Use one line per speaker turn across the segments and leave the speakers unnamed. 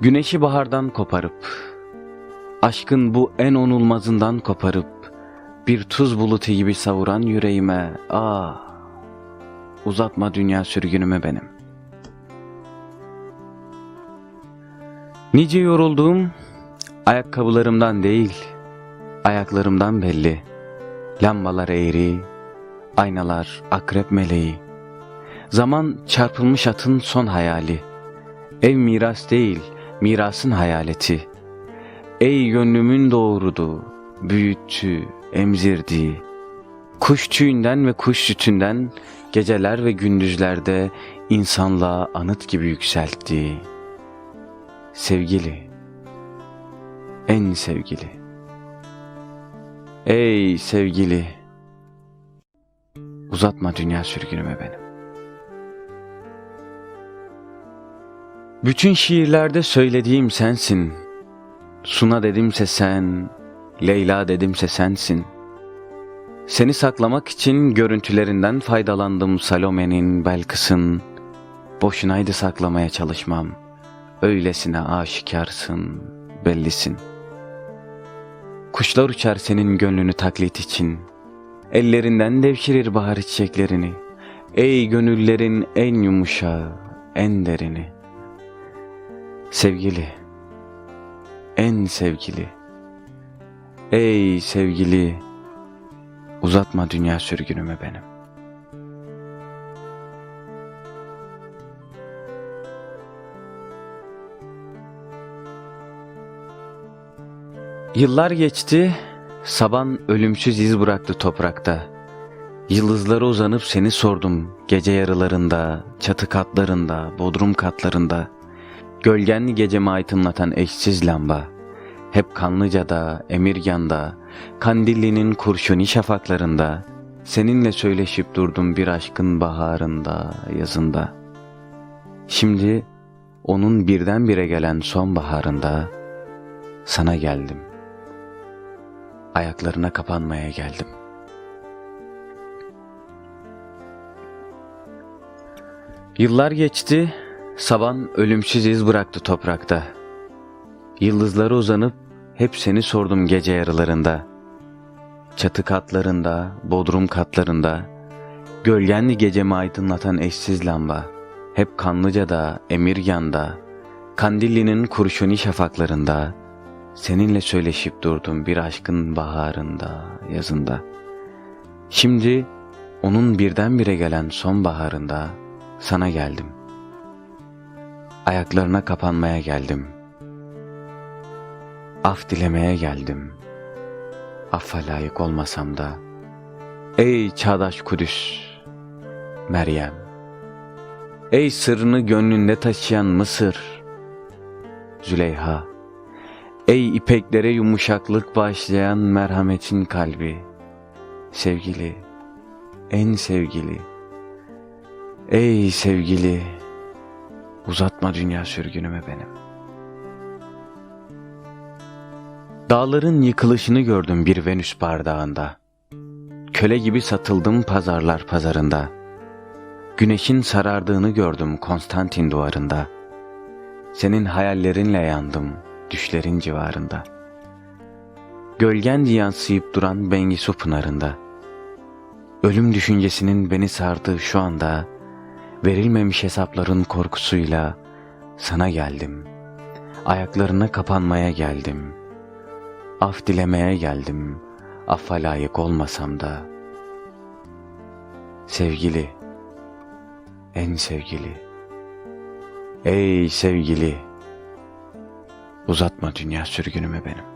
Güneşi bahardan koparıp, aşkın bu en onulmazından koparıp, bir tuz bulutu gibi savuran yüreğime, ah, uzatma dünya sürgünümü benim. Nice yorulduğum, ayakkabılarımdan değil, ayaklarımdan belli. Lambalar eğri, aynalar akrep meleği. Zaman çarpılmış atın son hayali. Ev miras değil, mirasın hayaleti. Ey gönlümün doğurudu, büyüttü, emzirdi. Kuş tüyünden ve kuş sütünden geceler ve gündüzlerde insanlığa anıt gibi yükseltti. Sevgili, en sevgili. Ey sevgili, uzatma dünya sürgünüme benim. Bütün şiirlerde söylediğim sensin. Suna dedimse sen, Leyla dedimse sensin. Seni saklamak için görüntülerinden faydalandım Salome'nin, Belkıs'ın. Boşunaydı saklamaya çalışmam. Öylesine aşikarsın, bellisin. Kuşlar uçar senin gönlünü taklit için. Ellerinden devşirir bahar çiçeklerini. Ey gönüllerin en yumuşağı, en derini. Sevgili, en sevgili, ey sevgili, uzatma dünya sürgünümü benim. Yıllar geçti, saban ölümsüz iz bıraktı toprakta. Yıldızlara uzanıp seni sordum gece yarılarında, çatı katlarında, bodrum katlarında. Gölgenli gecemi aydınlatan eşsiz lamba. Hep Kanlıca'da, Emirgan'da, Kandilli'nin kurşuni şafaklarında. Seninle söyleşip durdum bir aşkın baharında, yazında. Şimdi onun birdenbire gelen sonbaharında sana geldim. Ayaklarına kapanmaya geldim. Yıllar geçti, Saban ölümsüz iz bıraktı toprakta. Yıldızlara uzanıp hep seni sordum gece yarılarında. Çatı katlarında, bodrum katlarında, gölgenli gecemi aydınlatan eşsiz lamba. Hep Kanlıca'da, Emirgan'da, Kandilli'nin kurşuni şafaklarında, seninle söyleşip durdum bir aşkın baharında, yazında. Şimdi onun birdenbire gelen sonbaharında sana geldim ayaklarına kapanmaya geldim. Af dilemeye geldim. Affa layık olmasam da. Ey çağdaş Kudüs, Meryem. Ey sırrını gönlünde taşıyan Mısır, Züleyha. Ey ipeklere yumuşaklık bağışlayan merhametin kalbi, sevgili, en sevgili. Ey sevgili, Uzatma dünya sürgünümü benim. Dağların yıkılışını gördüm bir Venüs bardağında. Köle gibi satıldım pazarlar pazarında. Güneşin sarardığını gördüm Konstantin duvarında. Senin hayallerinle yandım düşlerin civarında. Gölgen yansıyıp duran Bengisu pınarında. Ölüm düşüncesinin beni sardığı şu anda verilmemiş hesapların korkusuyla sana geldim. Ayaklarına kapanmaya geldim. Af dilemeye geldim. Affa layık olmasam da. Sevgili, en sevgili, ey sevgili, uzatma dünya sürgünümü benim.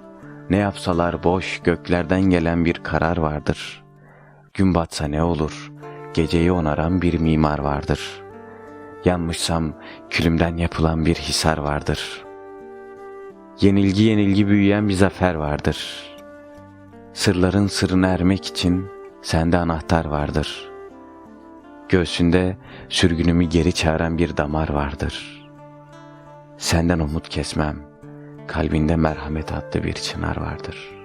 Ne yapsalar boş, göklerden gelen bir karar vardır. Gün batsa ne olur, geceyi onaran bir mimar vardır. Yanmışsam külümden yapılan bir hisar vardır. Yenilgi yenilgi büyüyen bir zafer vardır. Sırların sırrına ermek için sende anahtar vardır. Göğsünde sürgünümü geri çağıran bir damar vardır. Senden umut kesmem, kalbinde merhamet adlı bir çınar vardır.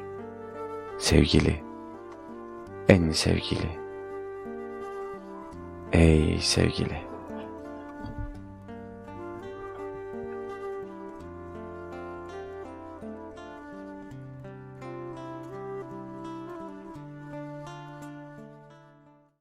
Sevgili, en sevgili, ey sevgili.